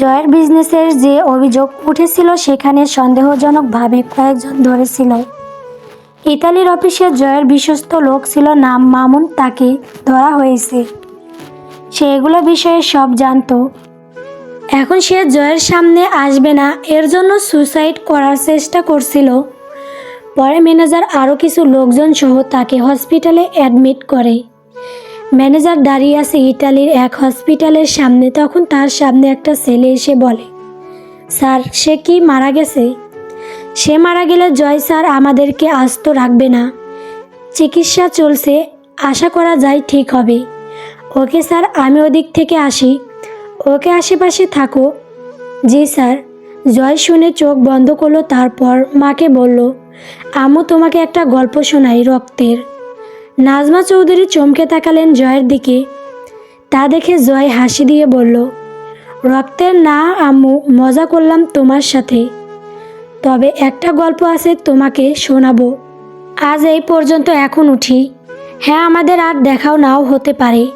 জয়ের বিজনেসের যে অভিযোগ উঠেছিল, সেখানে সন্দেহজনকভাবে কয়েকজন ধরেছিল। ইতালির অফিসে জয়ের বিশ্বস্ত লোক ছিল, নাম মামুন, তাকে ধরা হয়েছে। সে এগুলো বিষয়ে সব জানতো। এখন সে জয়ের সামনে আসবে না, এর জন্য সুসাইড করার চেষ্টা করছিল। পরে ম্যানেজার আরও কিছু লোকজন সহ তাকে হসপিটালে অ্যাডমিট করে। ম্যানেজার দাঁড়িয়ে আছে ইটালির এক হসপিটালের সামনে। তখন তার সামনে একটা ছেলে এসে বলে, স্যার, সে কি মারা গেছে? সে মারা গেলে জয় স্যার আমাদেরকে আস্ত রাখবে না। চিকিৎসা চলছে, আশা করা যায় ঠিক হবে। ওকে স্যার, আমি ওদিক থেকে আসি। ওকে আশেপাশে থাকো। জি স্যার। জয় শুনে চোখ বন্ধ করল, তারপর মাকে বলল আমু তোমাকে একটা গল্প শোনাই রক্তের। নাজমা চৌধুরী চমকে তাকালেন জয়ের দিকে। তা দেখে জয় হাসি দিয়ে বলল, রক্তের না আম্মু, মজা করলাম তোমার সাথে। তবে একটা গল্প আছে তোমাকে শোনাবো। আজ এই পর্যন্ত এখন উঠি। হ্যাঁ আমাদের আর দেখাও নাও হতে পারে।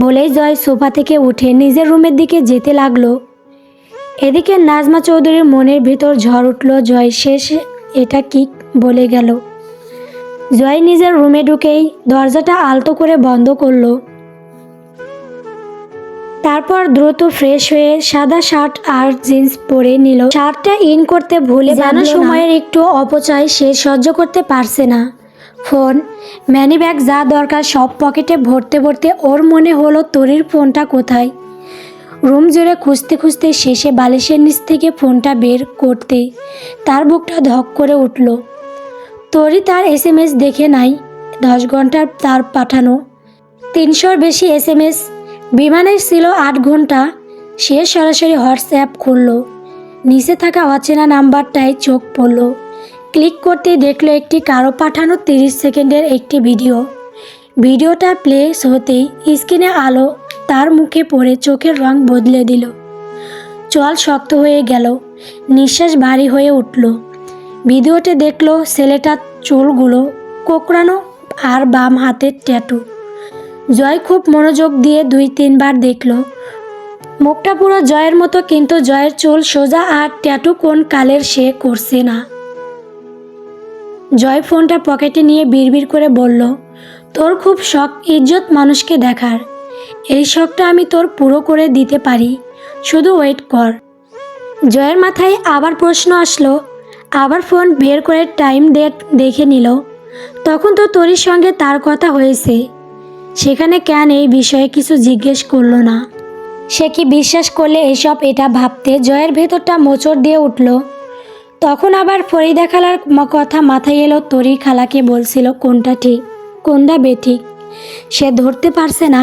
বলেই জয় সোফা থেকে উঠে নিজের রুমের দিকে যেতে লাগল। এদিকে নাজমা চৌধুরীর মনের ভিতর ঝড় উঠল, জয়, শেষ এটা কি? বলে গেল। জয় নিজের রুমে ঢুকেই দরজাটা আলতো করে বন্ধ করল। তারপর দ্রুত ফ্রেশ হয়ে সাদা শার্ট আর জিন্স পরে নিল। শার্টটা ইন করতে ভুলে যেন সময়ের একটু অপচয় সে সহ্য করতে পারছে না। ফোন ম্যানি ব্যাগ যা দরকার সব পকেটে ভরতে ভরতে ওর মনে হলো তরির ফোনটা কোথায়। রুম জুড়ে খুঁজতে খুঁজতে শেষে বালিশের নিচ থেকে ফোনটা বের করতে তার বুকটা ধক করে উঠল। তরি তার এস এম এস দেখে নাই, দশ ঘণ্টার তার পাঠানো। তিনশোর বেশি এস এম এস বিমানের ছিল আট ঘণ্টা, সে সরাসরি হোয়াটসঅ্যাপ খুলল। নিচে থাকা অচেনা নাম্বারটায় চোখ পড়ল। ক্লিক করতে দেখল একটি কারও পাঠানো তিরিশ সেকেন্ডের একটি ভিডিও। ভিডিওটা প্লে হতেই স্ক্রিনে আলো তার মুখে পড়ে চোখের রং বদলে দিল। চল শক্ত হয়ে গেল। নিঃশ্বাস ভারী হয়ে উঠল। ভিডিওতে দেখল ছেলেটার চুলগুলো কোকড়ানো আর বাম হাতের ট্যাটু। জয় খুব মনোযোগ দিয়ে দুই তিনবার দেখল। মুখটা পুরো জয়ের মতো, কিন্তু জয়ের চুল সোজা আর ট্যাটু কোন কালের সে করছে না। জয় ফোনটা পকেটে নিয়ে বিড়বিড় করে বলল, তোর খুব শখ ইজ্জত মানুষকে দেখার। এই শখটা আমি তোর পুরো করে দিতে পারি। শুধু ওয়েট কর। জয়ের মাথায় আবার প্রশ্ন আসলো আবার ফোন বের করে টাইম ডেট দেখে নিল। তখন তো তোরির সঙ্গে তার কথা হয়েছে। সেখানে কেন এই বিষয়ে কিছু জিজ্ঞেস করল না। সে কি বিশ্বাস করলে এসব এটা ভাবতে জয়ের ভেতরটা মোচড় দিয়ে উঠল। তখন আবার ফরিদা খালার কথা মাথায় এলো, তরি খালাকে বলছিল, কোনটা ঠিক, কোনটা বেঠিক? সে ধরতে পারছে না।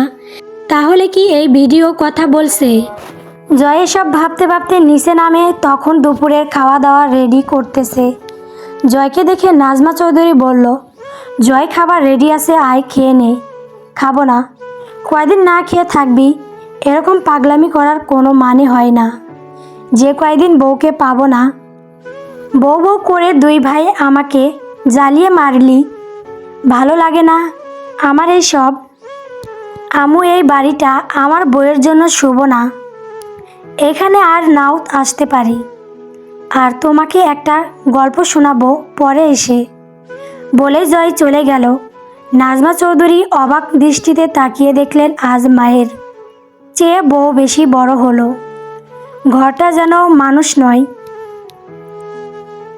তাহলে কি এই ভিডিও কথা বলছে? জয় এসব ভাবতে ভাবতে নিচে নামে তখন দুপুরের খাওয়া দাওয়া রেডি করতেছে। জয়কে দেখে নাজমা চৌধুরী বলল, জয়, খাবার রেডি আছে, আয়, খেয়ে নে। খাব না। কয়দিন না খেয়ে থাকবি, এরকম পাগলামি করার কোনো মানে হয় না। যে কয়দিন বউকে পাবো না। বউ বউ করে দুই ভাই আমাকে জ্বালিয়ে মারলি। ভালো লাগে না আমার এই সব। আমু এই বাড়িটা আমার বইয়ের জন্য শুভ না। এখানে আর নাও আসতে পারি। আর তোমাকে একটা গল্প শোনাবো পরে এসে। বলে জয় চলে গেল। নাজমা চৌধুরী অবাক দৃষ্টিতে তাকিয়ে দেখলেন আজ মায়ের। চেয়ে বউ বেশি বড় হলো। ঘরটা যেন মানুষ নয়।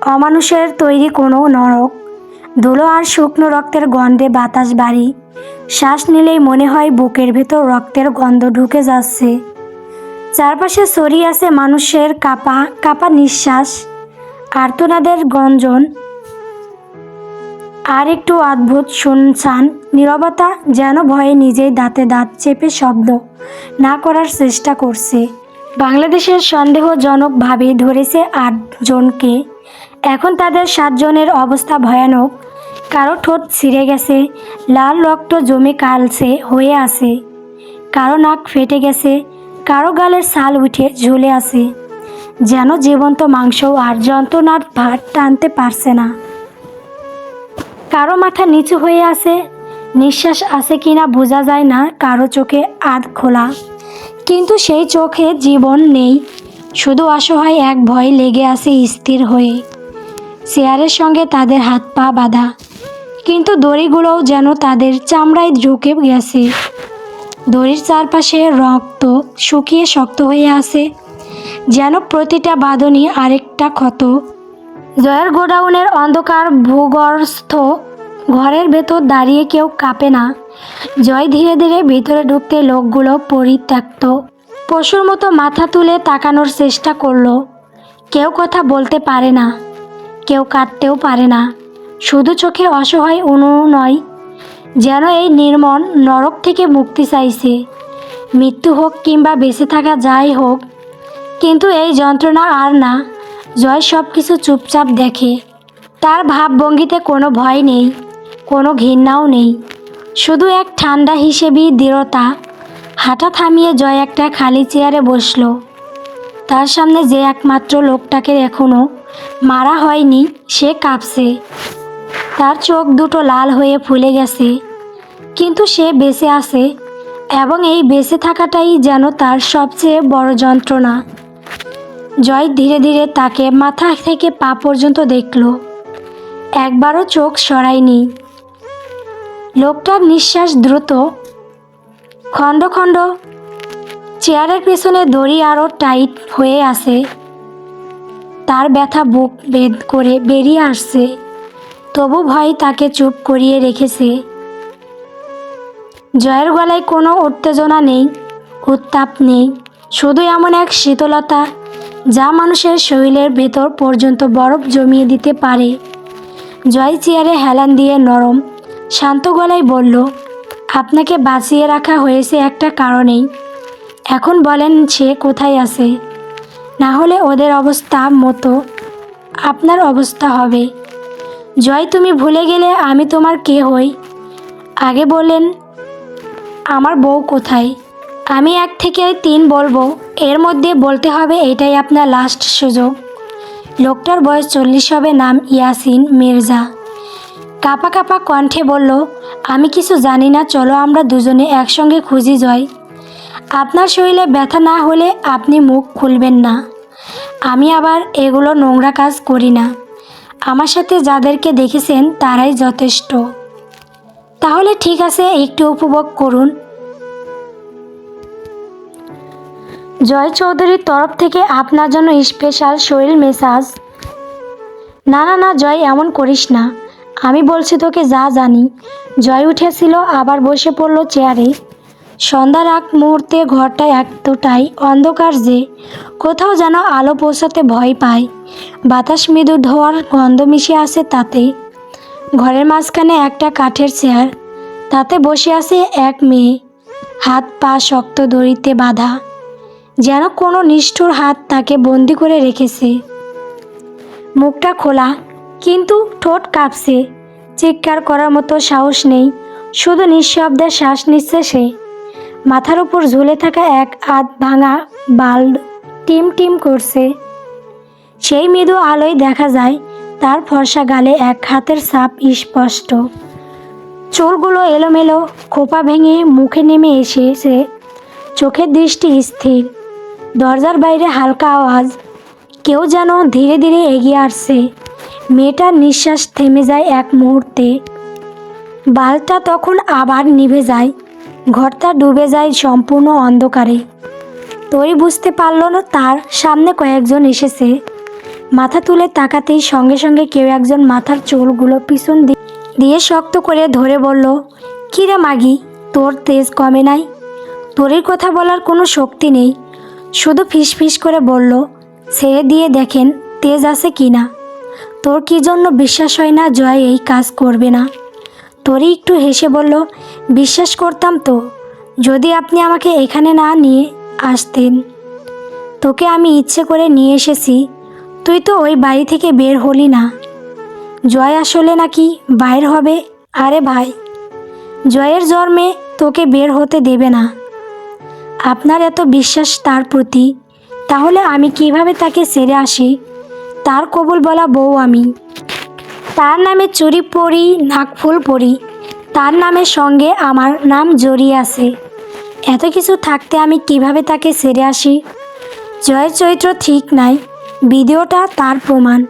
অমানুষের তৈরি কোনো নরক। ধুলো আর শুকনো রক্তের গন্ধে বাতাস বাড়ি। শ্বাস নিলেই মনে হয় বুকের ভেতর রক্তের গন্ধ ঢুকে যাচ্ছে। চারপাশে ছড়িয়ে আছে মানুষের কাপা কাপা নিঃশ্বাস আর্তনাদের গঞ্জন। আর একটু অদ্ভুত শুনছান, নীরবতা যেন ভয়ে নিজেই দাঁতে দাঁত চেপে শব্দ না করার চেষ্টা করছে। বাংলাদেশের সন্দেহজনকভাবে ধরেছে আটজনকে। এখন তাদের সাতজনের অবস্থা ভয়ানক। কারও ঠোঁট ছিঁড়ে গেছে, লাল রক্ত জমে কালছে হয়ে আছে। কারও নাক ফেটে গেছে কারও গালের সাল উঠে ঝুলে আছে, যেন জীবন্ত মাংস আর যন্ত্রণার ভার টানতে পারছে না। কারও মাথা নিচু হয়ে আছে, নিঃশ্বাস আছে কিনা বোঝা যায় না কারও চোখে আধ খোলা। কিন্তু সেই চোখে জীবন নেই, শুধু অসহায় এক ভয় লেগে আছে স্থির হয়ে। চেয়ারের সঙ্গে তাদের হাত পা বাঁধা, কিন্তু দড়িগুলোও যেন তাদের চামড়ায় ঢুকে গেছে। দড়ির চারপাশে রক্ত শুকিয়ে শক্ত হয়ে আছে, যেন প্রতিটা বাঁধনই আরেকটা ক্ষত। জয়ের গোডাউনের অন্ধকার ভূগর্ভস্থ ঘরের ভেতর দাঁড়িয়ে কেউ কাঁপে না। জয় ধীরে ধীরে ভিতরে ঢুকতে লোকগুলো পরিত্যক্ত। পশুর মতো মাথা তুলে তাকানোর চেষ্টা করল। কেউ কথা বলতে পারে না, কেউ কাটতেও পারে না। শুধু চোখে অসহায় অনুনয় যেন এই নির্মম নরক থেকে মুক্তি চাইছে। মৃত্যু হোক কিংবা বেঁচে থাকা যাই হোক, কিন্তু এই যন্ত্রণা আর না, জয় সব কিছু চুপচাপ দেখে। তার ভাবভঙ্গিতে কোনো ভয় নেই, কোনো ঘৃণাও নেই। শুধু এক ঠান্ডা হিসেবেই দৃঢ়তা। হাঁটা থামিয়ে জয় একটা খালি চেয়ারে বসল। তার সামনে যে একমাত্র লোকটাকে এখনও মারা হয়নি, সে কাঁপছে। তার চোখ দুটো লাল হয়ে ফুলে গেছে। কিন্তু সে বেঁচে আছে এবং এই বেঁচে থাকাটাই যেন তার সবচেয়ে বড় যন্ত্রণা। জয় ধীরে ধীরে তাকে মাথা থেকে পা পর্যন্ত দেখল। একবারও চোখ সরায়নি। লোকটার নিঃশ্বাস দ্রুত। খণ্ড খণ্ড। চেয়ারের পেছনে দড়ি আরও টাইট হয়ে আছে। তার ব্যথা বুক বেদ করে বেরিয়ে আসছে। তবু ভয় তাকে চুপ করিয়ে রেখেছে। জয়ের গলায় কোনো উত্তেজনা নেই, উত্তাপ নেই, শুধু এমন এক শীতলতা যা মানুষের শরীরের ভেতর পর্যন্ত বরফ জমিয়ে দিতে পারে। জয় চেয়ারে হেলান দিয়ে নরম, শান্ত গলায় বলল, আপনাকে বাঁচিয়ে রাখা হয়েছে একটা কারণেই। এখন বলেন সে কোথায় আছে। না হলে ওদের অবস্থা মতো আপনার অবস্থা হবে। জয়, তুমি ভুলে গেলে আমি তোমার কে হই? আগে বললেন, আমার বউ কোথায়? আমি এক থেকে তিন বলব। এর মধ্যে বলতে হবে, এটাই আপনার লাস্ট সুযোগ। লোকটার বয়স চল্লিশ হবে, নাম ইয়াসিন মির্জা। কাপা কাপা কণ্ঠে বলল, আমি কিছু জানি না, চলো আমরা দুজনে একসঙ্গে খুঁজি জয়। আপনার শরীরে ব্যথা না হলে আপনি মুখ খুলবেন না। আমি আবার এগুলো নোংরা কাজ করি না। আমার সাথে যাদেরকে দেখেছেন, তারাই যথেষ্ট। তাহলে ঠিক আছে, একটু উপভোগ করুন। জয় চৌধুরীর তরফ থেকে আপনার জন্য স্পেশাল শরীর মেসাজ। না না না, জয়, এমন করিস না। আমি বলছি তোকে যা জানি। জয় উঠেছিল, আবার বসে পড়ল চেয়ারে। সন্ধ্যার আগ মুহূর্তে ঘরটা এতটাই অন্ধকার যে কোথাও যেন আলো পৌঁছাতে ভয় পায়। বাতাস মৃদু ধোয়ার গন্ধ মিশে আছে তাতে। ঘরের মাঝখানে একটা কাঠের চেয়ার। তাতে বসে আছে এক মেয়ে। হাত পা শক্ত দড়িতে বাঁধা। যেন কোনো নিষ্ঠুর হাত তাকে বন্দি করে রেখেছে। মুখটা খোলা, কিন্তু ঠোঁট কাঁপছে। চিৎকার করার মতো সাহস নেই, শুধু নিঃশব্দে শ্বাস নিচ্ছে সে। মাথার উপর ঝুলে থাকা এক আধ ভাঙা বাল্ব টিম টিম করছে। সেই মৃদু আলোয় দেখা যায়, তার ফর্সা গালে এক হাতের ছাপ স্পষ্ট। চোরগুলো এলোমেলো, খোপা ভেঙে মুখে নেমে এসেছে। চোখের দৃষ্টি স্থির। দরজার বাইরে হালকা আওয়াজ। কেউ যেন ধীরে ধীরে এগিয়ে আসছে। মেয়েটার নিঃশ্বাস থেমে যায় এক মুহূর্তে। বালটা তখন আবার নিভে যায়। ঘরটা ডুবে যায় সম্পূর্ণ অন্ধকারে। তরি বুঝতে পারল না তার, সামনে কয়েকজন এসেছে। মাথা তুলে তাকাতেই সঙ্গে সঙ্গে কেউ একজন মাথার চুলগুলো পিছন দিয়ে শক্ত করে ধরে বলল কিরে মাগি, তোর তেজ কমে নাই? তোরের কথা বলার কোনো শক্তি নেই। শুধু ফিসফিস করে বলল ছেড়ে দিয়ে দেখেন তেজ আছে কি না। তোর কি জন্য বিশ্বাস হয় না জয় এই কাজ করবে না? তোরই একটু হেসে বলল, বিশ্বাস করতাম তো। যদি আপনি আমাকে এখানে না নিয়ে আসতেন তোকে আমি ইচ্ছে করে নিয়ে এসেছি। তুই তো ওই বাড়ি থেকে বের হলি না। জয় আসলে নাকি বাইর হবে? আরে ভাই, জয়ের জন্মে তোকে বের হতে দেবে না। আপনার এত বিশ্বাস তার প্রতি। তাহলে আমি কীভাবে তাকে সেরে আসি? তার কবুল বলা বউ আমি। তার নামে চুরি পরি নাকফুল পরি। তার নামের সঙ্গে আমার নাম জড়িয়ে আছে। এত কিছু থাকতে আমি কীভাবে তাকে সেরে আসি? জয়ের চরিত্র ঠিক নাই। ভিডিওটা তার প্রমাণ।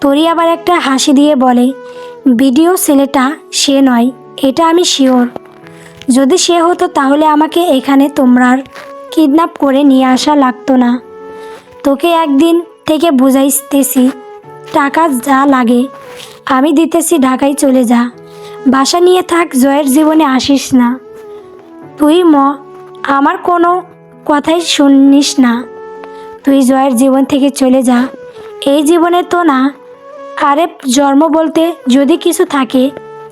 তরি আবার একটা হাসি দিয়ে বলে, ভিডিও ছেলেটা, সে নয়। এটা আমি শিওর। যদি সে হতো তাহলে আমাকে এখানে তোমরার কিডন্যাপ করে নিয়ে আসা লাগতো না। তোকে একদিন থেকে বুঝাইতেছি। টাকা যা লাগে, আমি দিতেছি, ঢাকায় চলে যা। বাসা নিয়ে থাক, জয়ের জীবনে আসিস না। তুই ম আমার কোনো কথাই শুনিস না। তুই জয়ের জীবন থেকে চলে যা। এই জীবনে তো না। আরে জন্ম বলতে যদি কিছু থাকে,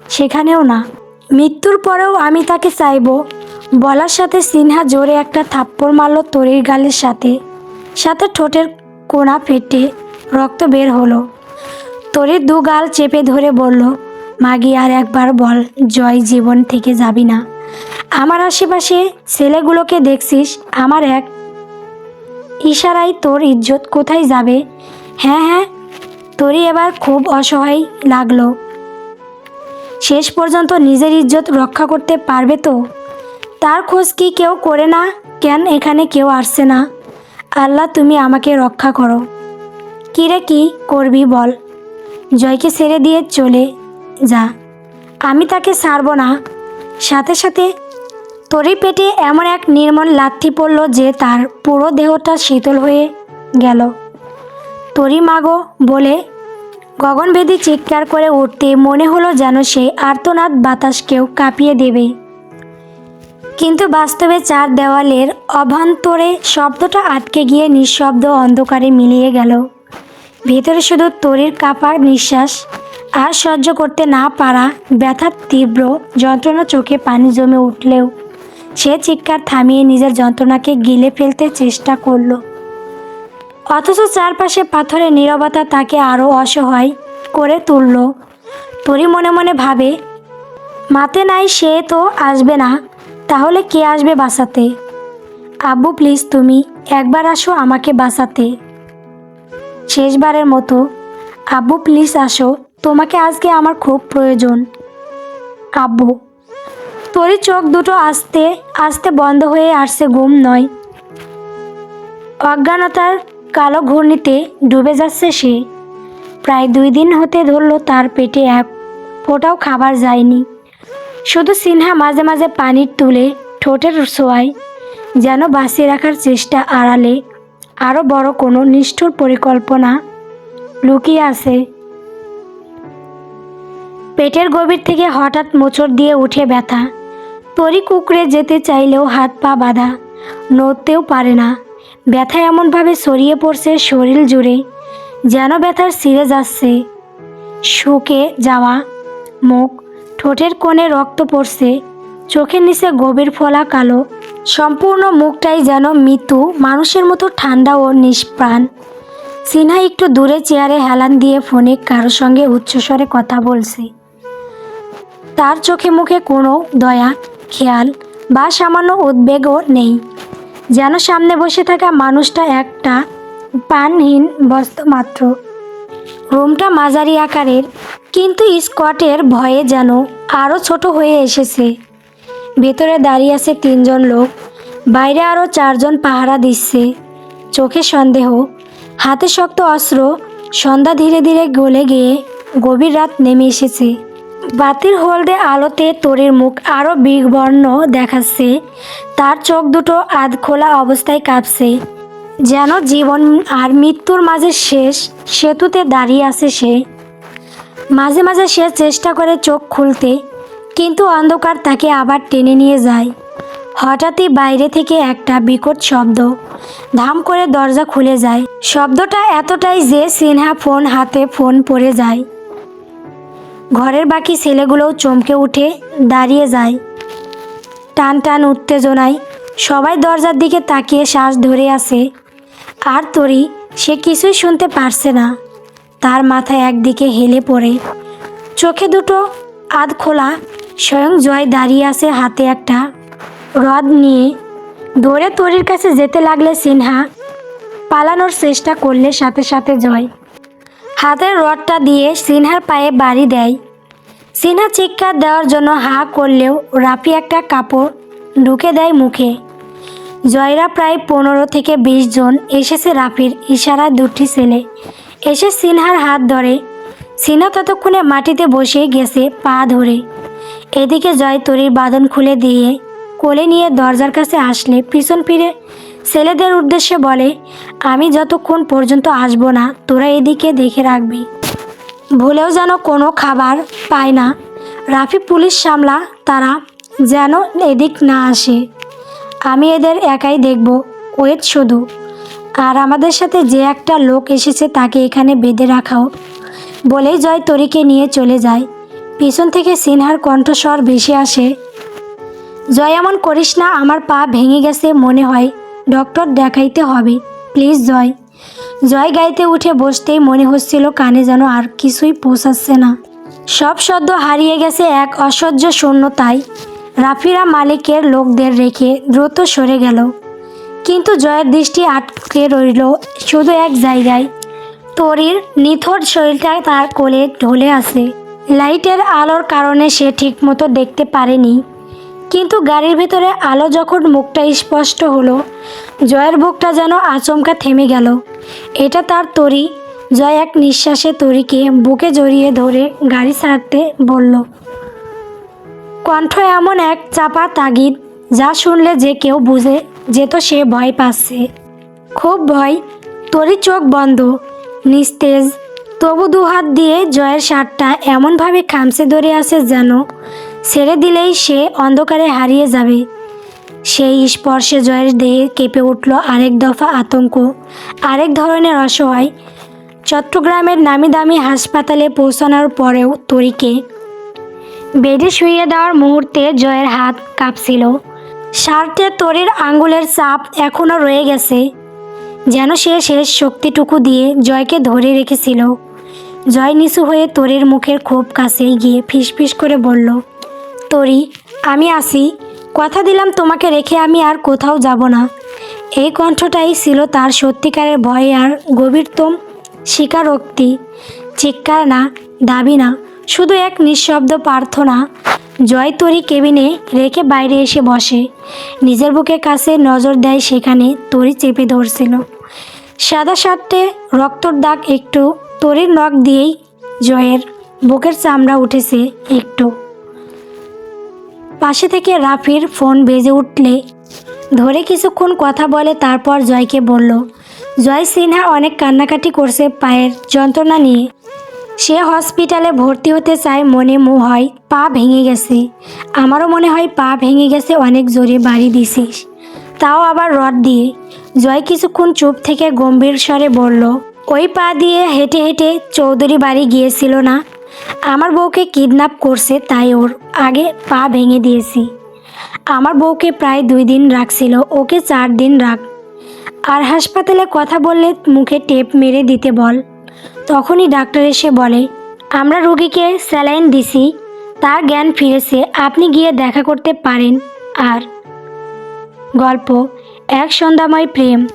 সেখানেও না। মৃত্যুর পরেও আমি তাকে চাইব। বলার সাথে সিনহা জোরে একটা থাপ্পড় মারল তরির গালের সাথে। সাথে ঠোঁটের কোনা ফেটে রক্ত বের হলো। তরির দু গাল চেপে ধরে বলল, মাগি, আর একবার বল, জয় জীবন থেকে যাবি না। আমার আশেপাশে ছেলেগুলোকে দেখছিস, আমার এক। ইশারায় তোর ইজ্জত কোথায় যাবে? হ্যাঁ হ্যাঁ তোরই এবার খুব অসহায় লাগল। শেষ পর্যন্ত নিজের ইজ্জত রক্ষা করতে পারবে তো? তার খোঁজ কি কেউ করে না? কেন এখানে কেউ আসছে না? আল্লাহ, তুমি আমাকে রক্ষা করো। কিরে কি করবি বল? জয়কে ছেড়ে দিয়ে চলে যা। আমি তাকে ছাড়বো না। সাথে সাথে তরি পেটে এমন এক নির্মল লাথি পড়ল যে তার পুরো দেহটা শীতল হয়ে গেল। তরি মাগো বলে, গগনভেদী চিৎকার করে উঠতে মনে হলো যেন সে আর্তনাদ বাতাসকেও কাঁপিয়ে দেবে। কিন্তু বাস্তবে চার দেওয়ালের অভ্যন্তরে শব্দটা আটকে গিয়ে নিঃশব্দ অন্ধকারে মিলিয়ে গেল। ভেতরে শুধু তরির কাপার নিঃশ্বাস আর সহ্য করতে না পারা ব্যথার তীব্র যন্ত্রণা চোখে পানি জমে উঠলেও সে চিৎকার থামিয়ে নিজের যন্ত্রণাকে গিলে ফেলতে চেষ্টা করল। অথচ চারপাশে পাথরের নীরবতা তাকে আরও অসহায় করে তুলল। তরি মনে মনে ভাবে, মাতে নাই সে তো আসবে না, তাহলে কে আসবে বাঁচাতে? আব্বু, প্লিজ তুমি একবার আসো আমাকে বাঁচাতে। শেষবারের মতো, আব্বু, প্লিজ আসো, তোমাকে আজকে আমার খুব প্রয়োজন। আব্বু তোরই চোখ দুটো আস্তে আস্তে বন্ধ হয়ে আসছে, ঘুম নয়। অজ্ঞানতার কালো ঘূর্ণিতে ডুবে যাচ্ছে সে। প্রায় দুই দিন হতে ধরলো তার পেটে এক ফোঁটাও খাবার যায়নি। শুধু সিনহা মাঝে মাঝে পানির তুলে ঠোঁটের ছোঁয়ায় যেন বাঁচিয়ে রাখার চেষ্টা আড়ালে। আরও বড় কোনো নিষ্ঠুর পরিকল্পনা লুকিয়ে আছে। পেটের গভীর থেকে হঠাৎ মোচড় দিয়ে উঠে ব্যথা। তরি কুকড়ে যেতে চাইলেও হাত পা বাঁধা, নড়তেও পারে না। ব্যথা এমনভাবে সরিয়ে পড়ছে শরীর জুড়ে, যেন ব্যথার ছিঁড়ে যাচ্ছে। শুকে যাওয়া, মুখ, ঠোঁটের কোণে রক্ত পড়ছে, চোখের নিচে গভীর ফলা কালো। সম্পূর্ণ মুখটাই যেন মৃত্যু, মানুষের মতো ঠান্ডা ও নিষ্প্রাণ। সিনহা একটু দূরে চেয়ারে হেলান দিয়ে ফোনে কারও সঙ্গে উচ্চস্বরে কথা বলছে। তার চোখে মুখে কোনো দয়া খেয়াল বা সামান্য উদ্বেগও নেই। যেন সামনে বসে থাকা মানুষটা একটা পানহীন বস্তু মাত্র। রুমটা মাঝারি আকারের, কিন্তু স্কটের ভয়ে যেন আরও ছোট হয়ে এসেছে। ভেতরে দাঁড়িয়ে আছে তিনজন লোক, বাইরে আরও চারজন পাহারা দিচ্ছে। চোখে সন্দেহ, হাতে শক্ত অস্ত্র, সন্ধ্যা ধীরে ধীরে গলে গিয়ে গভীর রাত নেমে এসেছে। বাতির হলদে আলোতে তরির মুখ আরও বিবর্ণ দেখাচ্ছে। তার চোখ দুটো আধ খোলা অবস্থায় কাঁপছে। যেন জীবন আর মৃত্যুর মাঝে শেষ সেতুতে দাঁড়িয়ে আছে সে। মাঝে মাঝে সে চেষ্টা করে চোখ খুলতে, কিন্তু অন্ধকার তাকে আবার টেনে নিয়ে যায়। হঠাৎই বাইরে থেকে একটা বিকট শব্দ ধাম করে দরজা খুলে যায়। শব্দটা এতটাই যে সিনহা ফোন হাতে ফোন পড়ে যায়। ঘরের বাকি ছেলেগুলোও চমকে উঠে দাঁড়িয়ে যায়। টান টান উত্তেজনায় সবাই দরজার দিকে তাকিয়ে শ্বাস ধরে আছে। আর তরি, সে কিছুই শুনতে পারছে না। তার মাথায় একদিকে হেলে পড়ে। চোখে দুটো আধ খোলা, স্বয়ং জয় দাঁড়িয়ে আছে হাতে একটা। রদ নিয়ে দৌড়ে তরির কাছে যেতে লাগলে সিনহা পালানোর চেষ্টা করলে সাথে সাথে জয় হাতের রডটা দিয়ে সিনহার পায়ে বাড়ি দেয়। সিনহা চিৎকার দেওয়ার জন্য হা করলেও রাফি একটা কাপড় ঢুকে দেয় মুখে। জয়রা প্রায় পনেরো থেকে বিশ জন এসেছে রাফির ইশারা দুটি ছেলে। এসে সিনহার হাত ধরে। সিনহা ততক্ষণে মাটিতে বসে গেছে পা ধরে। এদিকে জয় তরির বাঁধন খুলে দিয়ে কোলে নিয়ে দরজার কাছে আসলে পিছন ফিরে ছেলেদের উদ্দেশ্যে বলে, আমি যতক্ষণ পর্যন্ত আসব না, তোরা এদিকে দেখে রাখবি। ভুলেও যেন কোনো খাবার পায় না। রাফি পুলিশ সামলা, তারা যেন এদিক না আসে। আমি এদের একাই দেখব, ওয়েট শুধু। আর আমাদের সাথে যে একটা লোক এসেছে, তাকে এখানে বেঁধে রাখাও। বলেই জয় তরিকে নিয়ে চলে যায়। পিছন থেকে সিনহার কণ্ঠস্বর ভেসে আসে। জয় এমন করিস না, আমার পা ভেঙে গেছে মনে হয়। ডক্টর দেখাইতে হবে। প্লিজ, জয়। জয় গাইতে উঠে বসতেই মনে হচ্ছিল কানে যেন আর কিছুই পৌঁছাচ্ছে না। সব সদ্য হারিয়ে গেছে এক অসহ্য শূন্যতায় রাফিরা মালিকের লোকদের রেখে দ্রুত সরে গেল। কিন্তু জয়ের দৃষ্টি আটকে রইল শুধু এক জায়গায়। তরির নিথর শরীরটা তার কোলে ঢলে আছে। লাইটের আলোর কারণে সে ঠিকমতো দেখতে পারেনি। কিন্তু গাড়ির ভেতরে আলো যখন মুখটা স্পষ্ট হলো, জয়ের বুকটা যেন আচমকা থেমে গেল। এটা তার তরি। জয় এক নিঃশ্বাসে তরিকে বুকে জড়িয়ে ধরে গাড়ি ছাড়তে বলল, কণ্ঠ এমন এক চাপা তাগিদ যা শুনলে যে কেউ বুঝে যেত সে ভয় পাচ্ছে। খুব ভয়, তরি চোখ বন্ধ, নিস্তেজ। তবু দুহাত দিয়ে জয়ের শার্টটা এমনভাবে খামচে ধরে আছে যেন ছেড়ে দিলেই সে অন্ধকারে হারিয়ে যাবে। সেই স্পর্শে জয়ের দেহে কেঁপে উঠল আরেক দফা আতঙ্ক, আরেক ধরনের অসহায়। চট্টগ্রামের নামি দামি হাসপাতালে পৌঁছানোর পরেও তরিকে বেডে শুইয়ে দেওয়ার মুহূর্তে জয়ের হাত কাঁপছিল। শার্টে তরির আঙ্গুলের চাপ এখনও রয়ে গেছে, যেন সে শেষ শক্তিটুকু দিয়ে জয়কে ধরে রেখেছিল। জয় নিচু হয়ে তরির মুখের খুব কাছে গিয়ে ফিসফিস করে বলল তরি, আমি আসি। কথা দিলাম তোমাকে রেখে আমি আর কোথাও যাব না। এই কণ্ঠটাই ছিল তার সত্যিকারের ভয় আর গভীরতম স্বীকারোক্তি। চিৎকার না, দাবি না, শুধু এক নিঃশব্দ প্রার্থনা। জয় তরি কেবিনে রেখে বাইরে এসে বসে। নিজের বুকের কাছে নজর দেয় সেখানে তরি চেপে ধরছিল। সাদা শার্টে রক্তর দাগ একটু, তরির নখ দিয়েই জয়ের বুকের চামড়া উঠেছে একটু। পাশে থেকে রাফির ফোন বেজে উঠলে ধরে কিছুক্ষণ কথা বলে তারপর জয়কে বলল, জয় সিনহা অনেক কান্নাকাটি করছে পায়ের যন্ত্রণা নিয়ে। সে হসপিটালে ভর্তি হতে চায় মনে মো হয় পা ভেঙে গেছে। আমারও মনে হয় পা ভেঙে গেছে অনেক জোরে বাড়ি দিছিস। তাও আবার রড দিয়ে। জয় কিছুক্ষণ চুপ থেকে গম্ভীর স্বরে বলল, ওই পা দিয়ে হেঁটে হেঁটে চৌধুরী বাড়ি গিয়েছিল না? আমার বউকে কিডন্যাপ করছে, তাই ওর আগে পা ভেঙে দিয়েছি। আমার বউকে প্রায় দুই দিন রাখছিল, ওকে চার দিন রাখ। আর হাসপাতালে কথা বললে মুখে টেপ মেরে দিতে বল। তখনই ডাক্তার এসে বলে, আমরা রোগীকে স্যালাইন দিছি, তার জ্ঞান ফিরেছে, আপনি গিয়ে দেখা করতে পারেন। আর গল্প, এক সন্ধ্যাময় প্রেম।